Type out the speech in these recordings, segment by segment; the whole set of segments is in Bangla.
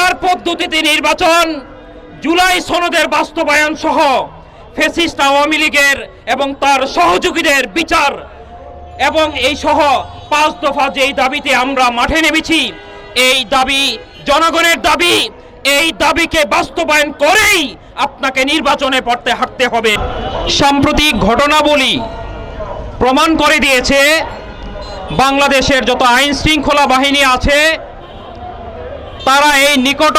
পিয়ার পদ্ধতিতে নির্বাচন, জুলাই সনদের বাস্তবায়ন সহ ফেসিস্ট আওয়ামী লীগের এবং তার সহযোগীদের বিচার এবং এই সহ পাঁচ দফা যেই দাবিতে আমরা মাঠে নেমেছি, এই দাবি জনগণের দাবি, এই দাবিকে বাস্তবায়ন করেই আপনাকে নির্বাচনে পড়তে হাঁটতে হবে। সাম্প্রতিক ঘটনাবলী প্রমাণ করে দিয়েছে, বাংলাদেশের যত আইন শৃঙ্খলা বাহিনী আছে তারা এই নিকট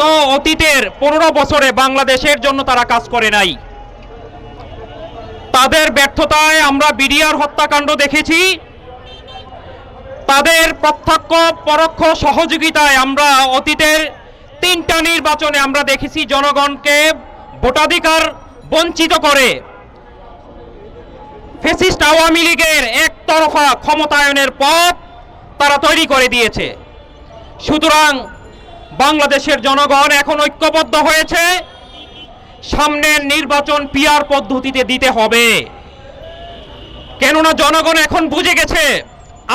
তো অতীতের পনেরো বছরে বাংলাদেশের জন্য তারা কাজ করে নাই। তাদের ব্যর্থতায় আমরা বিডিআর হত্যাকাণ্ড দেখেছি। তাদের প্রত্যক্ষ, পরোক্ষ সহযোগিতায় আমরা অতীতের তিনটা নির্বাচনে আমরা দেখেছি জনগণকে ভোটাধিকার বঞ্চিত করে। ফেসিস্ট আওয়ামী লীগের একতরফা ক্ষমতায়নের পথ তারা তৈরি করে দিয়েছে। সুতরাং বাংলাদেশের জনগণ এখন ঐক্যবদ্ধ হয়েছে। সামনের নির্বাচন পিয়ার পদ্ধতিতে দিতে হবে। কেননা জনগণ এখন বুঝে গেছে,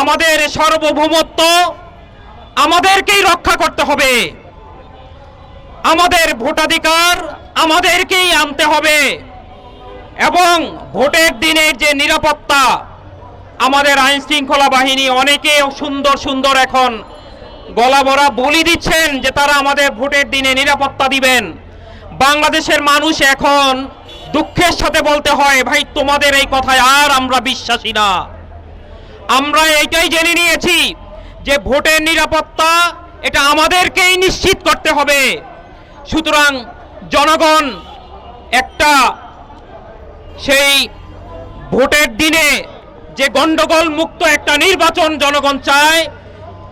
আমাদের সার্বভৌমত্ব আমাদেরকেই রক্ষা করতে হবে। আমাদের ভোটাধিকার আমাদেরকেই আনতে হবে। এবং ভোটের দিনের যে নিরাপত্তা, আমাদের আইন শৃঙ্খলা বাহিনী অনেকে সুন্দর সুন্দর এখন গলা ভরা বলি দিচ্ছেন যে তারা আমাদের ভোটের দিনে নিরাপত্তা দিবেন। বাংলাদেশের মানুষ এখন দুঃখের সাথে বলতে হয়, ভাই, তোমাদের এই কথায় আর আমরা বিশ্বাসী না। আমরা এইটাই জেনে নিয়েছি যে ভোটের নিরাপত্তা, এটা আমাদেরকেই নিশ্চিত করতে হবে। সুতরাং জনগণ একটা সেই ভোটের দিনে যে গন্ডগোল মুক্ত একটা নির্বাচন জনগণ চায়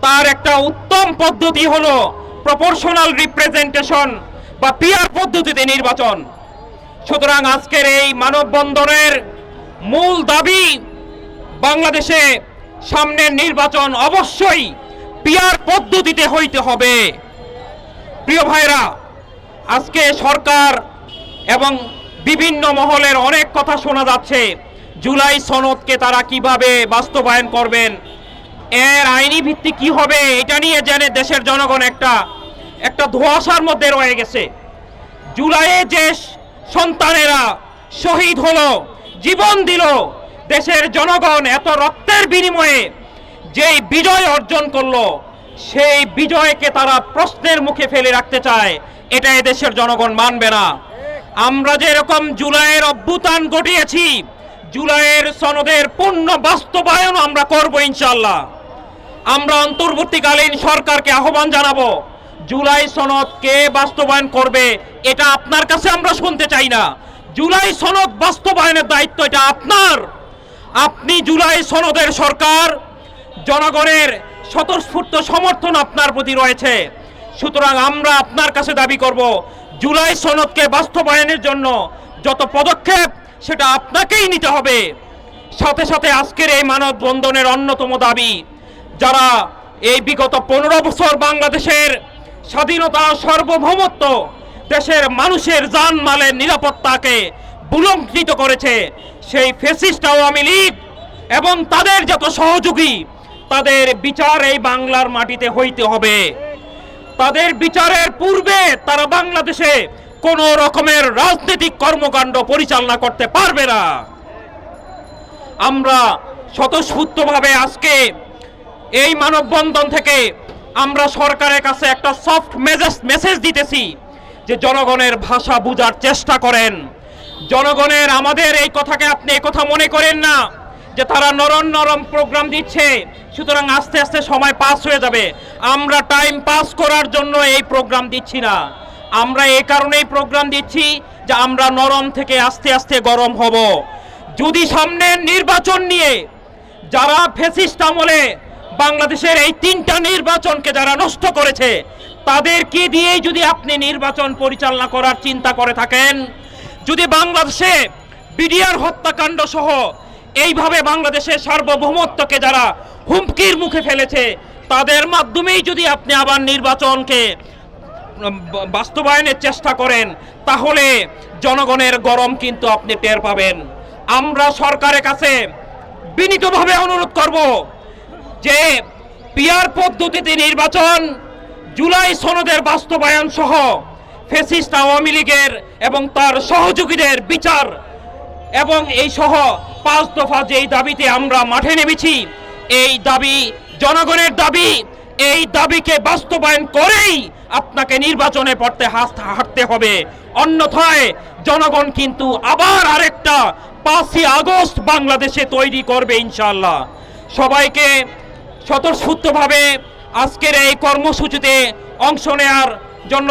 তার একটা উত্তম পদ্ধতি হলো প্রপোর্শনাল রিপ্রেজেন্টেশন বা পিয়ার পদ্ধতিতে নির্বাচন। সুতরাং আজকের এই মানববন্ধনের মূল দাবি বাংলাদেশে সামনের নির্বাচন অবশ্যই পিয়ার পদ্ধতিতে হইতে হবে। প্রিয় ভাইরা, আজকে সরকার এবং বিভিন্ন মহলের অনেক কথা শোনা যাচ্ছে। জুলাই সনদকে তারা কীভাবে বাস্তবায়ন করবেন এর আইনি ভিত্তি কি হবে, এটা নিয়ে জেনে দেশের জনগণ একটা একটা ধোঁয়াশার মধ্যে রয়ে গেছে। জুলাইয়ে যে সন্তানেরা শহীদ হলো, জীবন দিল, দেশের জনগণ এত রক্তের বিনিময়ে যেই বিজয় অর্জন করল, সেই বিজয়কে তারা প্রশ্নের মুখে ফেলে রাখতে চায় এটা দেশের জনগণ মানবে না। আমরা যেরকম জুলাইয়ের অভ্যুত্থান ঘটিয়েছি জুলাইয়ের সনদের পূর্ণ বাস্তবায়ন আমরা করব ইনশাল্লাহ আমরা অন্তর্বর্তীকালীন সরকারকে আহ্বান জানাব, জুলাই সনদ কে বাস্তবায়ন করবে এটা আপনার কাছে আমরা শুনতে চাই না। জুলাই সনদ বাস্তবায়নের দায়িত্ব এটা আপনার। আপনি জুলাই সনদের সরকার, জনগণের স্বতঃস্ফূর্ত সমর্থন আপনার প্রতি রয়েছে। সুতরাং আমরা আপনার কাছে দাবি করব, জুলাই সনদকে বাস্তবায়নের জন্য যত পদক্ষেপ সেটা আপনাকেই নিতে হবে। সাথে সাথে আজকের এই মানববন্ধনের অন্যতম দাবি, যারা এই বিগত পনেরো বছর বাংলাদেশের স্বাধীনতা, সার্বভৌমত্ব, দেশের মানুষের জান মালের নিরাপত্তাকে বুলঙ্কিত করেছে, সেই ফেসিস্ট আওয়ামী লীগ এবং তাদের যত সহযোগী, তাদের বিচার এই বাংলার মাটিতে হইতে হবে। তাদের বিচারের পূর্বে তারা বাংলাদেশে কোন রকমের রাজনৈতিক কর্মকাণ্ড পরিচালনা করতে পারবে না। আমরা স্বতঃস্ফূর্তভাবে আজকে এই মানববন্ধন থেকে আমরা সরকারের কাছে একটা সফট মেসেজ মেসেজ দিতেছি যে জনগণের ভাষা বোঝার চেষ্টা করেন। জনগণের আমাদের এই কথাকে আপনি কথা মনে করেন না যে তারা নরম নরম প্রোগ্রাম দিচ্ছে, সুতরাং আস্তে আস্তে সময় পাস হয়ে যাবে। আমরা টাইম পাস করার জন্য এই প্রোগ্রাম দিচ্ছি না। আমরা এই কারণেই প্রোগ্রাম দিচ্ছি যে আমরা নরম থেকে আস্তে আস্তে গরম হব। যদি সামনের নির্বাচন নিয়ে যারা ফেসিস্ট আমলে বাংলাদেশের এই তিনটা নির্বাচনকে যারা নষ্ট করেছে, তাদেরকে দিয়েই যদি আপনি নির্বাচন পরিচালনা করার চিন্তা করে থাকেন, যদি বাংলাদেশে বিডিআর হত্যাকাণ্ড সহ এইভাবে বাংলাদেশের সার্বভৌমত্বকে যারা হুমকির মুখে ফেলেছে, তাদের মাধ্যমেই যদি আপনি আবার নির্বাচনকে বাস্তবায়নের চেষ্টা করেন, তাহলে জনগণের গরম কিন্তু আপনি টের পাবেন। আমরা সরকারের কাছে বিনীতভাবে অনুরোধ করব যে পিয়ার পদ্ধতিতে নির্বাচন, জুলাই সনদের বাস্তবায়ন সহ ফেসিস্ট আওয়ামী লীগের এবং তার সহযোগীদের বিচার এবং এই সহ পাঁচ দফা যেই দাবিতে আমরা মাঠে নেমেছি, এই দাবি জনগণের দাবি। এই দাবিকে বাস্তবায়ন করেই আপনাকে নির্বাচনে পড়তে হাঁটতে হবে। অন্যথায় জনগণ কিন্তু আবার আরেকটা পাঁচই আগস্ট বাংলাদেশে তৈরি করবে ইনশাল্লাহ সবাইকে স্বতঃস্ফূর্তভাবে আজকের এই কর্মসূচিতে অংশ নেয়ার জন্য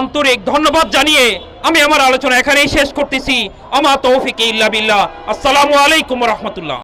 আন্তরিক ধন্যবাদ জানিয়ে আমি আমার আলোচনা এখানেই শেষ করতেছি। আমা তৌফিক ইল্লা বিল্লাহ। আসসালামু আলাইকুম রহমতুল্লাহ।